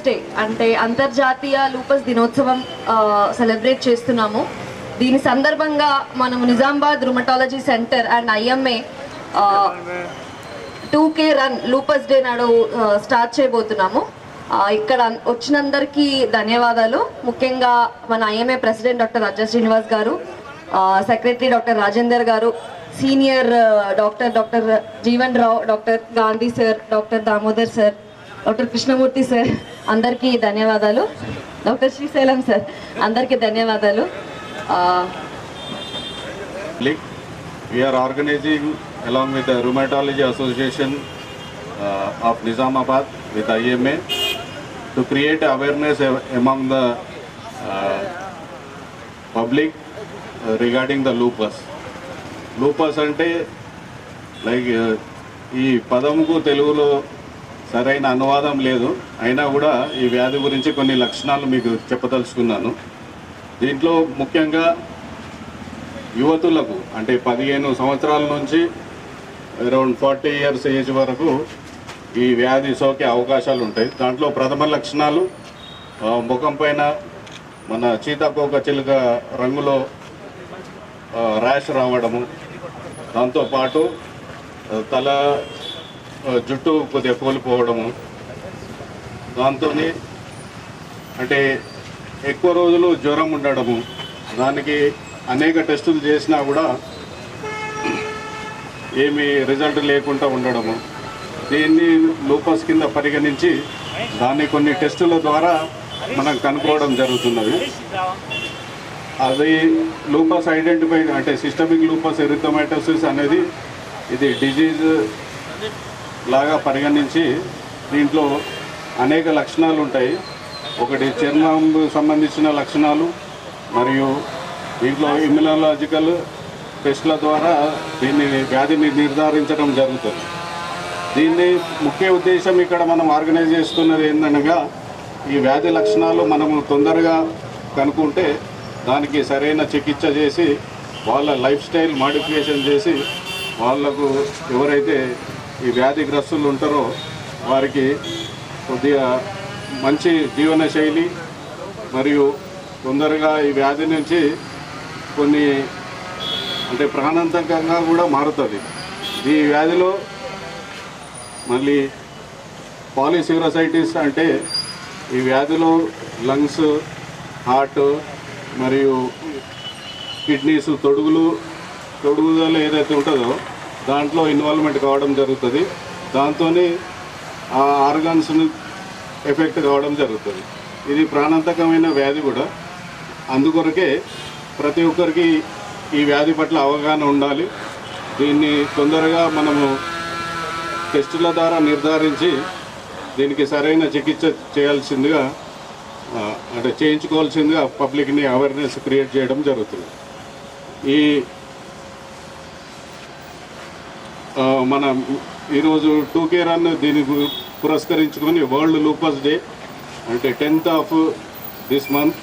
Lupus day అంటే అంతర్జాతీయ lupus దినోత్సవం సెలబ్రేట్ చేస్తున్నాము. దీని సందర్భంగా మనము Nizamabad rheumatology centre and IMA two K run lupus day నాడు స్టార్ట్ చేయబోతున్నాము. ఇక్కడ వచ్చినందరికీ ధన్యవాదాలు. ముఖ్యంగా మన IMA president doctor Raja Srinivas garu secretary doctor Rajender garu senior doctor doctor Jeevan Rao doctor Gandhi sir doctor Damodar sir doctor Krishnamurthy sir అందరికీ ధన్యవాదాలు. Doctor Srisailam sir అందరికీ ధన్యవాదాలు. We're organising along with rheumatology association of Nizamabad with IMA to create awareness among the public regarding the lupus lupus అంటే like ఈ పదముకు తెలుగులో సరైన అనువాదం లేదు. అయినా కూడా ఈ వ్యాధి గురించి కొన్ని లక్షణాలు మీకు చెప్పదలుచుకున్నాను. దీంట్లో ముఖ్యంగా యువతులకు అంటే పదిహేను సంవత్సరాల నుంచి అరౌండ్ ఫార్టీ ఇయర్స్ ఏజ్ వరకు ఈ వ్యాధి సోకే అవకాశాలు ఉంటాయి. దాంట్లో ప్రథమ లక్షణాలు ముఖం పైన మన చీతాకోక చిలుక రంగులో ర్యాష్ రావడము దాంతోపాటు తల జుట్టు కొద్దిగా కోల్పోవడము. దాంతో అంటే ఎక్కువ రోజులు జ్వరం ఉండడము. దానికి అనేక టెస్టులు చేసినా కూడా ఏమి రిజల్ట్ లేకుండా ఉండడము. దీన్ని లూపస్ కింద పరిగణించి దాన్ని కొన్ని టెస్టుల ద్వారా మనం కనుక్కోవడం జరుగుతున్నది. అది లూపస్ ఐడెంటిఫై అంటే సిస్టమిక్ లూపస్ ఎరిథమైటోసిస్ అనేది ఇది డిజీజ్ లాగా పరిగణించి దీంట్లో అనేక లక్షణాలు ఉంటాయి. ఒకటి చర్మం సంబంధించిన లక్షణాలు మరియు దీంట్లో ఇమ్యునాలజికల్ టెస్ట్ల ద్వారా దీన్ని వ్యాధిని నిర్ధారించడం జరుగుతుంది. దీన్ని ముఖ్య ఉద్దేశం ఇక్కడ మనం ఆర్గనైజ్ చేస్తున్నది ఏంటనగా ఈ వ్యాధి లక్షణాలు మనము తొందరగా కనుక్కుంటే దానికి సరైన చికిత్స చేసి వాళ్ళ లైఫ్ స్టైల్ మాడిఫికేషన్ చేసి వాళ్ళకు ఎవరైతే ఈ వ్యాధిగ్రస్తులు ఉంటారో వారికి కొద్దిగా మంచి జీవన శైలి మరియు తొందరగా ఈ వ్యాధి నుంచి కొన్ని అంటే ప్రాణాంతకంగా కూడా మారుతుంది. ఈ వ్యాధిలో మళ్ళీ పాలిసివరసైటిస్ అంటే ఈ వ్యాధిలో లంగ్స్ హార్ట్ మరియు కిడ్నీస్ తొడుగులు తొడుగుదల ఏదైతే ఉంటుందో దాంట్లో ఇన్వాల్వ్మెంట్ కావడం జరుగుతుంది. దాంతో ఆ ఆర్గాన్స్ని ఎఫెక్ట్ కావడం జరుగుతుంది. ఇది ప్రాణాంతకమైన వ్యాధి కూడా. అందుకొరకే ప్రతి ఒక్కరికి ఈ వ్యాధి పట్ల అవగాహన ఉండాలి. దీన్ని తొందరగా మనము టెస్టుల ద్వారా నిర్ధారించి దీనికి సరైన చికిత్స చేయాల్సిందిగా అంటే చేయించుకోవాల్సిందిగా పబ్లిక్ని అవేర్నెస్ క్రియేట్ చేయడం జరుగుతుంది. ఈ మన ఈరోజు టూకే రన్ దీన్ని పురస్కరించుకొని వరల్డ్ లూపస్ డే అంటే tenth of this month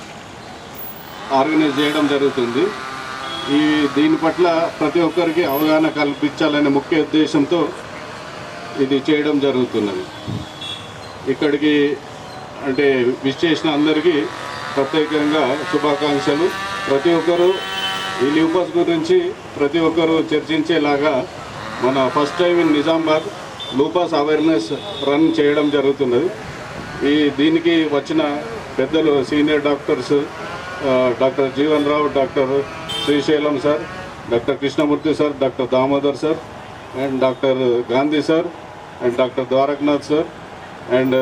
organise చేయడం జరుగుతుంది. ఈ దీని పట్ల ప్రతి ఒక్కరికి అవగాహన కల్పించాలనే ముఖ్య ఉద్దేశంతో ఇది చేయడం జరుగుతున్నది. ఇక్కడికి అంటే విష్ చేసిన అందరికీ ప్రత్యేకంగా శుభాకాంక్షలు. ప్రతి ఒక్కరూ ఈ ల్యూపస్ గురించి ప్రతి ఒక్కరూ చర్చించేలాగా మన first time in Nizamabad lupus awareness run చేయడం జరుగుతున్నది. ఈ దీనికి వచ్చిన పెద్దలు senior doctors doctor Jeevan Rao doctor Srisailam sir doctor Krishnamurthy sir doctor Damodar sir and doctor Gandhi sir and doctor Dwarakanath sir and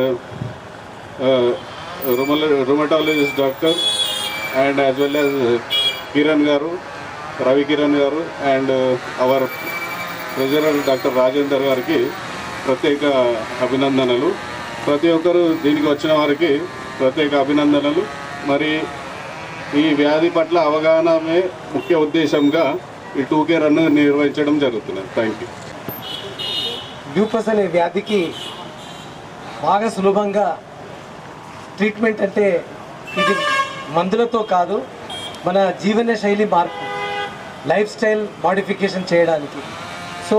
Rumala rheumatologist doctor and as well as Kiran garu Ravi Kiran garu and our treasurer doctor Rajender గారికి ప్రత్యేక అభినందనలు. ప్రతి ఒక్కరు దీనికి వచ్చిన వారికి ప్రత్యేక అభినందనలు. మరి ఈ వ్యాధి పట్ల అవగాహనమే ముఖ్య ఉద్దేశంగా ఈ టూకే రన్ నిర్వహించడం జరుగుతున్నది. Thank you. డ్యూపస్ అనే వ్యాధికి బాగా సులభంగా ట్రీట్మెంట్ అంటే ఇది మందులతో కాదు మన జీవన శైలి మార్పు లైఫ్ స్టైల్ మాడిఫికేషన్ చేయడానికి. సో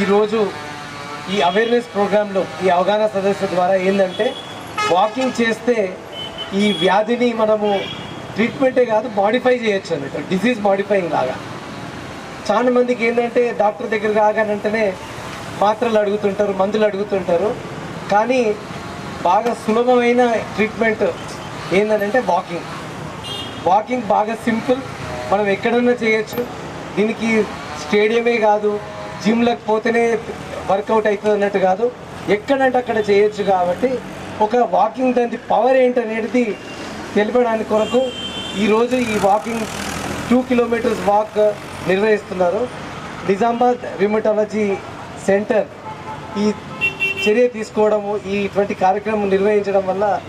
ఈరోజు ఈ అవేర్నెస్ ప్రోగ్రాంలో ఈ అవగాహన సదస్సు ద్వారా ఏంటంటే వాకింగ్ చేస్తే ఈ వ్యాధిని మనము ట్రీట్మెంటే కాదు మాడిఫై చేయొచ్చు అన్నట్టు. డిసీజ్ మాడిఫైయింగ్ లాగా. చాలా మందికి ఏంటంటే డాక్టర్ దగ్గర రాగానంటేనే మాత్రలు అడుగుతుంటారు మందులు అడుగుతుంటారు. కానీ బాగా సులభమైన ట్రీట్మెంట్ ఏంటంటే వాకింగ్ వాకింగ్ బాగా సింపుల్ మనం ఎక్కడన్నా చేయొచ్చు. దీనికి స్టేడియమే కాదు. జిమ్లకు పోతేనే వర్కౌట్ అవుతుంది అన్నట్టు కాదు. ఎక్కడంటే అక్కడ చేయొచ్చు కాబట్టి ఒక వాకింగ్ దాని పవర్ ఏంటనేది తెలిపడానికి కొరకు ఈరోజు ఈ వాకింగ్ టూ కిలోమీటర్స్ వాక్ నిర్వహిస్తున్నారు. నిజామాబాద్ రిమటాలజీ సెంటర్ ఈ చర్య తీసుకోవడము ఈ ఇటువంటి కార్యక్రమం నిర్వహించడం వల్ల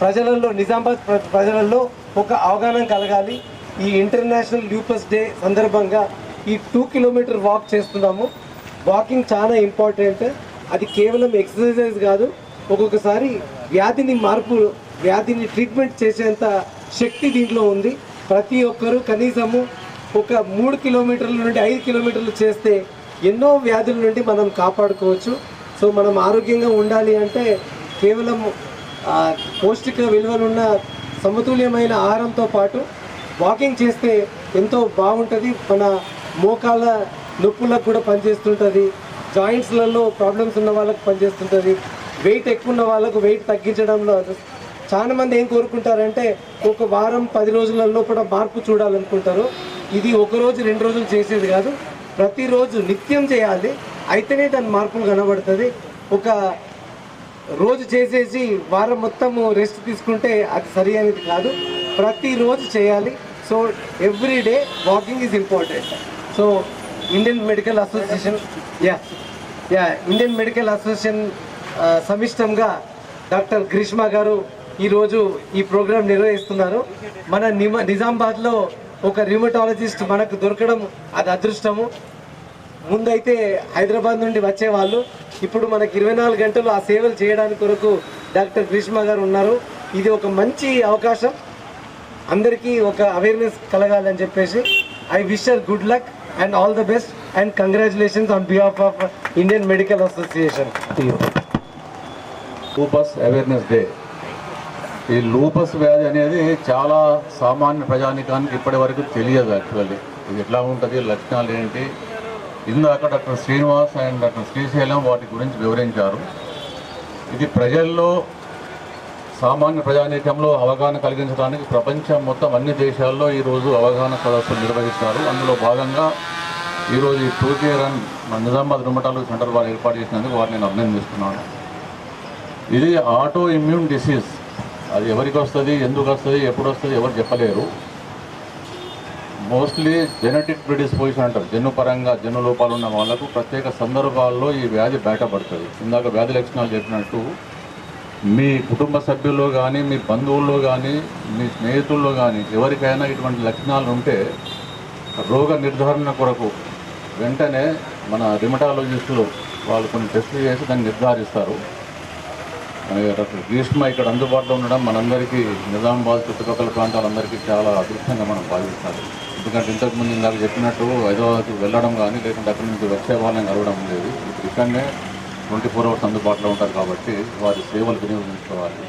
ప్రజలలో నిజామాబాద్ ప్ర- ప్రజలలో ఒక అవగాహన కలగాలి. ఈ ఇంటర్నేషనల్ ల్యూపస్ డే సందర్భంగా ఈ టూ కిలోమీటర్ వాక్ చేస్తున్నాము. వాకింగ్ చాలా ఇంపార్టెంట్ అది కేవలం ఎక్సర్సైజ్ కాదు ఒక్కొక్కసారి వ్యాధిని మార్పు వ్యాధిని ట్రీట్మెంట్ చేసేంత శక్తి దీంట్లో ఉంది. ప్రతి ఒక్కరూ కనీసము ఒక మూడు కిలోమీటర్ల నుండి ఐదు కిలోమీటర్లు చేస్తే ఎన్నో వ్యాధుల నుండి మనం కాపాడుకోవచ్చు. సో మనం ఆరోగ్యంగా ఉండాలి అంటే కేవలం పౌష్టిక విలువలున్న సమతుల్యమైన ఆహారంతో పాటు వాకింగ్ చేస్తే ఎంతో బాగుంటుంది. మన మోకాళ్ళ నొప్పులకు కూడా పనిచేస్తుంటుంది. జాయింట్స్లలో ప్రాబ్లమ్స్ ఉన్న వాళ్ళకు పనిచేస్తుంటుంది. వెయిట్ ఎక్కువ ఉన్న వాళ్ళకు వెయిట్ తగ్గించడంలో చాలా మంది ఏం కోరుకుంటారంటే ఒక వారం పది రోజులలో కూడా మార్పు చూడాలనుకుంటారు. ఇది ఒక రోజు రెండు రోజులు చేసేది కాదు. ప్రతిరోజు నిత్యం చేయాలి. అయితేనే దాని మార్పులు కనబడుతుంది. ఒక రోజు చేసేసి వారం మొత్తము రెస్ట్ తీసుకుంటే అది సరి అనేది కాదు. ప్రతిరోజు చేయాలి. So every day walking is important so Indian Medical Association yeah yeah Indian Medical Association సమిష్టంగా doctor Greeshma garu ఈరోజు ఈ ప్రోగ్రాం నిర్వహిస్తున్నారు. మన నిమ నిజామాబాద్లో ఒక రిమటాలజిస్ట్ మనకు దొరకడం అది అదృష్టము. ముందైతే హైదరాబాద్ నుండి వచ్చేవాళ్ళు. ఇప్పుడు మనకి ఇరవై నాలుగు గంటలు ఆ సేవలు చేయడానికి కొరకు డాక్టర్ గ్రీష్మ గారు ఉన్నారు. ఇది ఒక మంచి అవకాశం. అందరికీ ఒక అవేర్నెస్ కలగాలని చెప్పేసి. I wish a good luck. And all the best and congratulations on behalf of Indian Medical Association lupus awareness day ఈ లూపస్ వ్యాధి అనేది చాలా సామాన్య ప్రజానికానికి ఇప్పటి వరకు తెలియదు యాక్చువల్లీ ఇది ఎట్లా ఉంటుంది లక్షణాలు ఏంటి? ఇందాక doctor Srinivas and doctor Srisailam వాటి గురించి వివరించారు. ఇది ప్రజల్లో సామాన్య ప్రజానీకంలో అవగాహన కలిగించడానికి ప్రపంచం మొత్తం అన్ని దేశాల్లో ఈరోజు అవగాహన సదస్సులు నిర్వహిస్తారు. అందులో భాగంగా ఈరోజు ఈ two K run Nizamabad rheumatology centre వారు ఏర్పాటు చేసినందుకు వారిని నేను అభినందిస్తున్నాను. ఇది ఆటో ఇమ్యూన్ డిసీజ్. అది ఎవరికి వస్తుంది ఎందుకు వస్తుంది ఎప్పుడు వస్తుంది ఎవరు చెప్పలేరు. మోస్ట్లీ జెనెటిక్ ప్రిడిస్పోజిషన్ అంటారు. జన్నుపరంగా జన్ను లోపాలు ఉన్న వాళ్ళకు ప్రత్యేక సందర్భాల్లో ఈ వ్యాధి బయటపడుతుంది. ఇందాక వ్యాధి లక్షణాలు చెప్పినట్టు మీ కుటుంబ సభ్యుల్లో కానీ మీ బంధువుల్లో కానీ మీ స్నేహితుల్లో కానీ ఎవరికైనా ఇటువంటి లక్షణాలు ఉంటే రోగ నిర్ధారణ కొరకు వెంటనే మన రిమటాలజిస్టులు వాళ్ళు కొన్ని టెస్టులు చేసి దాన్ని నిర్ధారిస్తారు. డాక్టర్ గ్రీష్మ ఇక్కడ అందుబాటులో ఉండడం మనందరికీ నిజామాబాద్ చుట్టుపక్కల ప్రాంతాలందరికీ చాలా అదృష్టంగా మనం భావిస్తారు. ఎందుకంటే ఇంతకుముందు ఇందాక చెప్పినట్టు హైదరాబాద్కి వెళ్ళడం కానీ లేకుంటే అక్కడి నుంచి వచ్చే వాళ్ళని కలవడం లేదు. ఇక్కడనే ట్వంటీ ఫోర్ అవర్స్ అందుబాటులో ఉంటారు కాబట్టి వారి సేవలు వినియోగించుకోవాలి.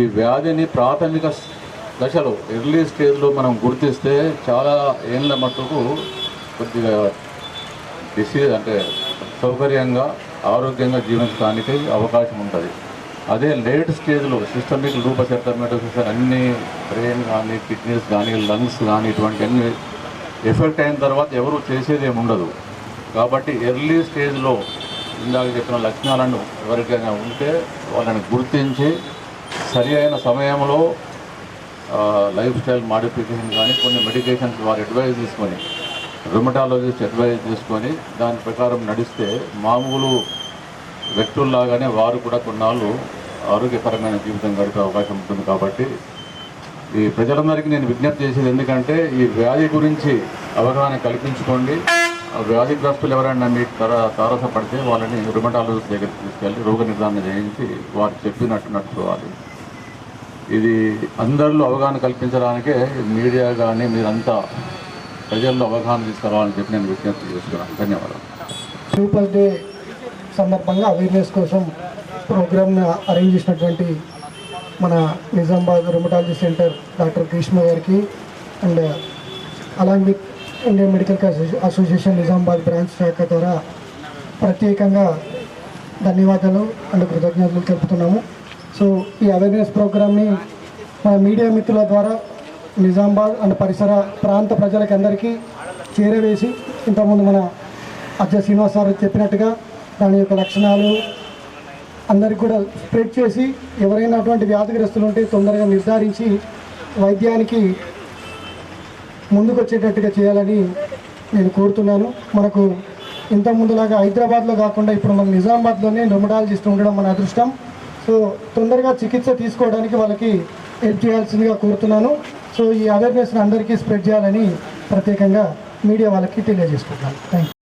ఈ వ్యాధిని ప్రాథమిక దశలో ఎర్లీ స్టేజ్లో మనం గుర్తిస్తే చాలా ఏళ్ళ మట్టుకు కొద్దిగా డిసీజ్ అంటే సౌకర్యంగా ఆరోగ్యంగా జీవించడానికి అవకాశం ఉంటుంది. అదే లేట్ స్టేజ్లో సిస్టమిక్ లూపస్ ఎర్థమెటోసిస్ అన్ని బ్రెయిన్ కానీ కిడ్నీస్ కానీ లంగ్స్ కానీ ఇటువంటి అన్ని ఎఫెక్ట్ అయిన తర్వాత ఎవరు చేసేది ఏమి ఉండదు కాబట్టి ఎర్లీ స్టేజ్లో ఇందాక చెప్పిన లక్షణాలను ఎవరికైనా ఉంటే వాళ్ళని గుర్తించి సరి అయిన సమయంలో లైఫ్ స్టైల్ మాడిఫికేషన్ కానీ కొన్ని మెడికేషన్స్ వారి అడ్వైజ్ తీసుకొని రుమటాలజిస్ట్ అడ్వైజ్ తీసుకొని దాని ప్రకారం నడిస్తే మామూలు వ్యక్తుల్లాగానే వారు కూడా కొన్నాళ్ళు ఆరోగ్యకరమైన జీవితం గడిపే అవకాశం ఉంటుంది కాబట్టి ఈ ప్రజలందరికీ నేను విజ్ఞప్తి చేసేది ఎందుకంటే ఈ వ్యాధి గురించి అవగాహన కల్పించుకోండి. వ్యాధిగ్రస్తులు ఎవరైనా మీకు తర తారసపడితే వాళ్ళని రుమటాలజిస్ట్ దగ్గరికి తీసుకెళ్ళి రోగ నిర్ధారణ చేయించి వారు చెప్పినట్టు నడుచుకోవాలి. ఇది అందరిలో అవగాహన కల్పించడానికే మీడియా కానీ మీరంతా ప్రజల్లో అవగాహన తీసుకురావాలని చెప్పి నేను విజ్ఞప్తి చేస్తున్నాను. ధన్యవాదాలు. పీపుల్ డే సందర్భంగా అవేర్నెస్ కోసం ప్రోగ్రామ్ను అరేంజ్ చేసినటువంటి మన Nizamabad rheumatology centre doctor Greeshma గారికి and along with Indian Medical Association Nizamabad branch శాఖ ద్వారా ప్రత్యేకంగా ధన్యవాదాలు అండ్ కృతజ్ఞతలు తెలుపుతున్నాము. సో ఈ అవేర్నెస్ ప్రోగ్రామ్ని మన మీడియా మిత్రుల ద్వారా నిజామాబాద్ అండ్ పరిసర ప్రాంత ప్రజలకి అందరికీ చేరవేసి ఇంతకుముందు మన అజయ్ శ్రీనివాస్ సార్ చెప్పినట్టుగా దాని యొక్క లక్షణాలు అందరికి కూడా స్ప్రెడ్ చేసి ఎవరైనా అటువంటి వ్యాధిగ్రస్తులు ఉంటే తొందరగా నిర్ధారించి వైద్యానికి ముందుకు వచ్చేటట్టుగా చేయాలని నేను కోరుతున్నాను. మనకు ఇంత ముందులాగా హైదరాబాద్లో కాకుండా ఇప్పుడు మన నిజామాబాద్లోనే రెమడాలజిస్ట్ ఉండడం మన అదృష్టం. సో తొందరగా చికిత్స తీసుకోవడానికి వాళ్ళకి హెల్ప్ చేయాల్సిందిగా కోరుతున్నాను. సో ఈ అవేర్నెస్ని అందరికీ స్ప్రెడ్ చేయాలని ప్రత్యేకంగా మీడియా వాళ్ళకి తెలియజేసుకుంటున్నాను. థ్యాంక్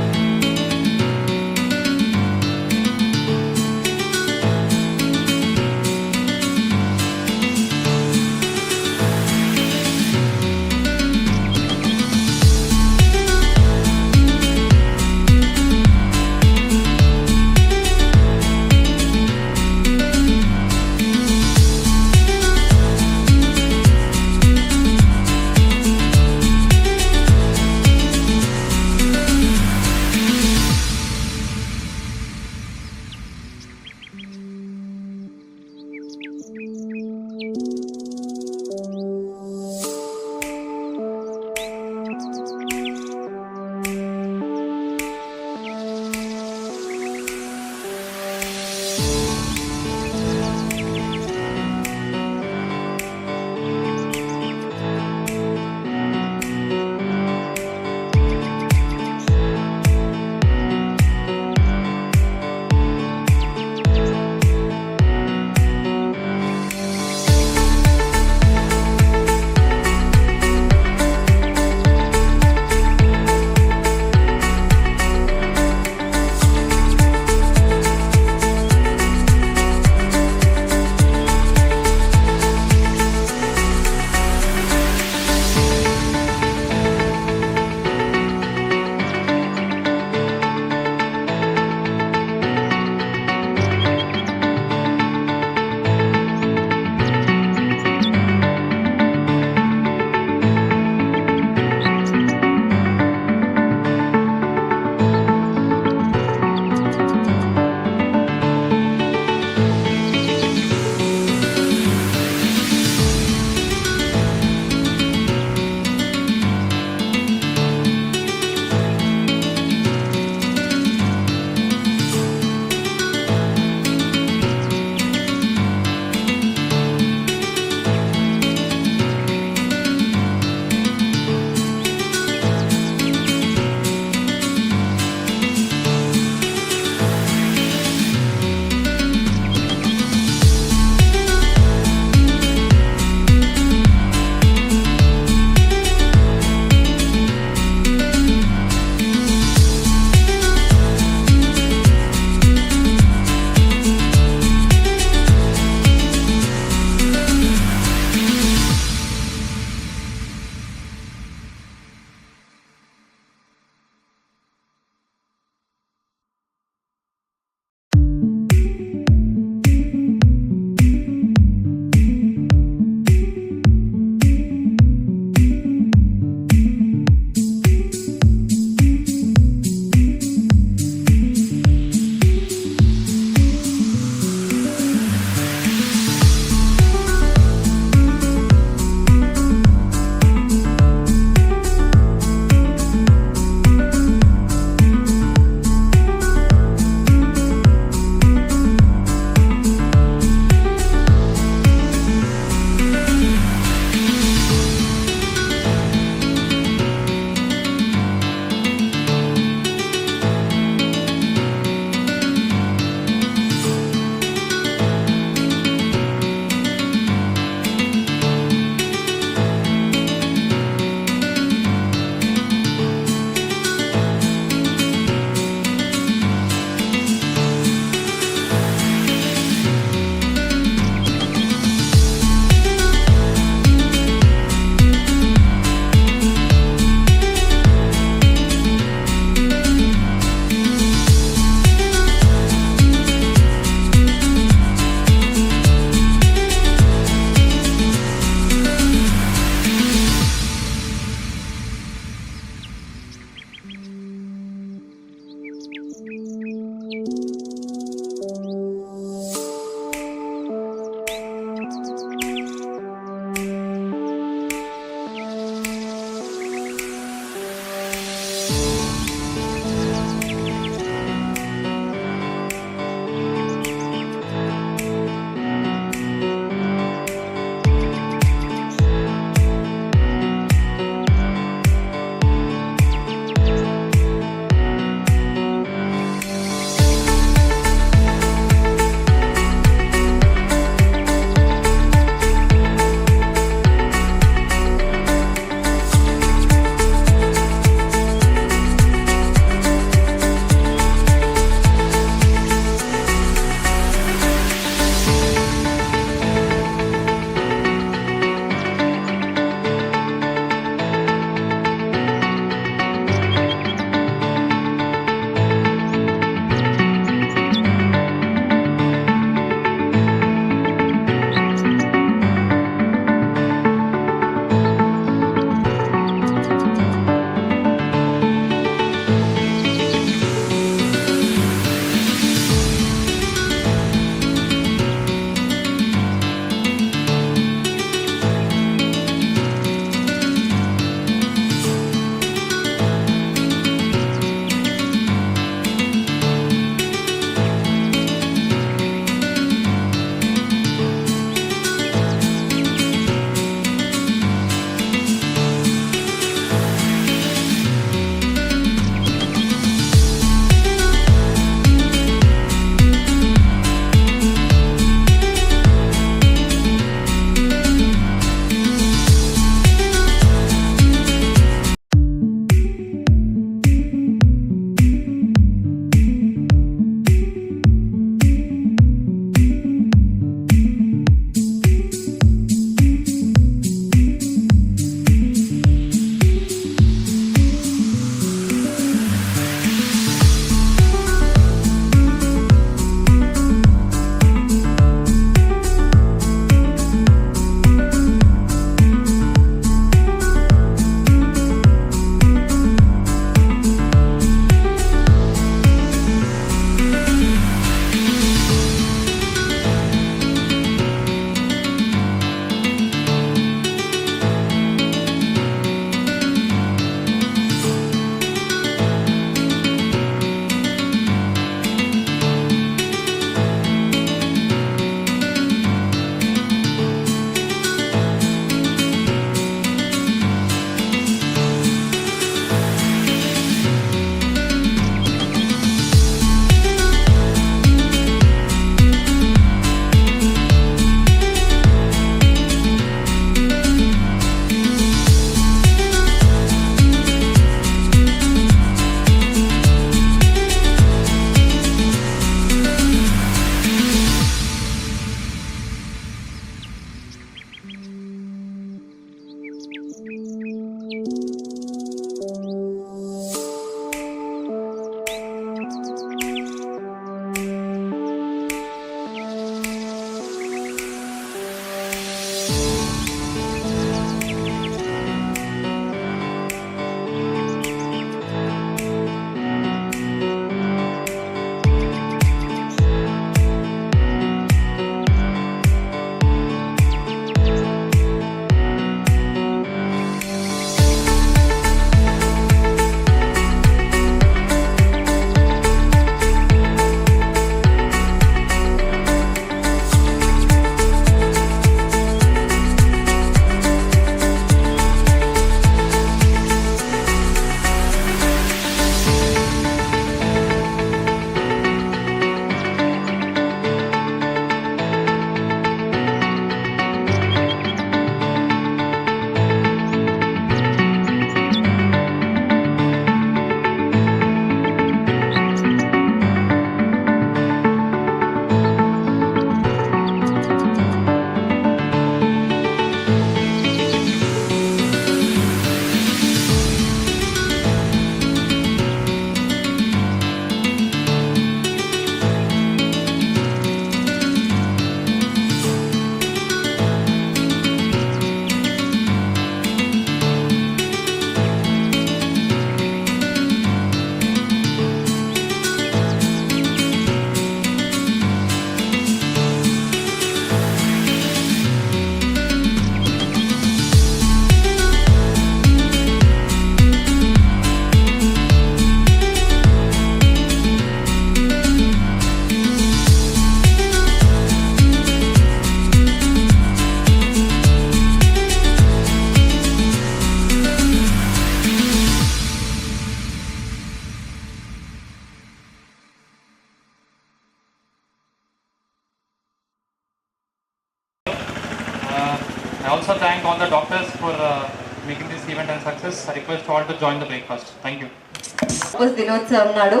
వినోద్ దినోత్సవం నాడు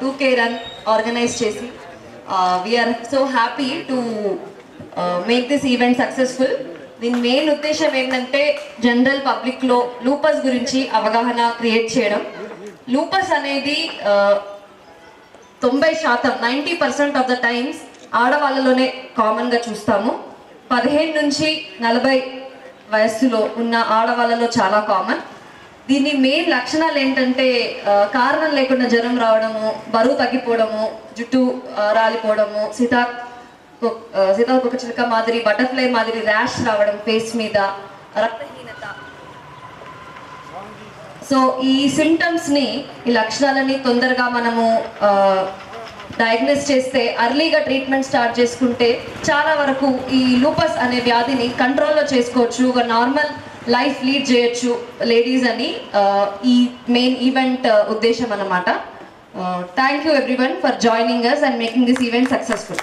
టూ కే రన్ ఆర్గనైజ్ చేసి we're so happy to make this event successful దీని మెయిన్ ఉద్దేశం ఏంటంటే జనరల్ పబ్లిక్లో లూపస్ గురించి అవగాహన క్రియేట్ చేయడం. లూపస్ అనేది తొంభై శాతం ninety percent of the times ఆడవాళ్ళలోనే కామన్గా చూస్తాము. పదిహేను నుంచి నలభై వయస్సులో ఉన్న ఆడవాళ్ళలో చాలా కామన్ దీని మెయిన్ లక్షణాలు ఏంటంటే కారణం లేకుండా జ్వరం రావడము బరువు తగ్గిపోవడము జుట్టు రాలిపోవడము సీతా సీతాకొక చిలుక మాదిరి బటర్ఫ్లై మాదిరి ర్యాష్ రావడం ఫేస్ మీద రక్తహీనత. సో ఈ సిమ్టమ్స్ని ఈ లక్షణాలని తొందరగా మనము డయాగ్నోస్ చేస్తే అర్లీగా ట్రీట్మెంట్ స్టార్ట్ చేసుకుంటే చాలా వరకు ఈ లూపస్ అనే వ్యాధిని కంట్రోల్లో చేసుకోవచ్చు. ఒక నార్మల్ లైఫ్ లీడ్ చేయొచ్చు లేడీస్ అని ఈ మెయిన్ ఈవెంట్ ఉద్దేశం అన్నమాట. Thank you everyone for joining us and making this event successful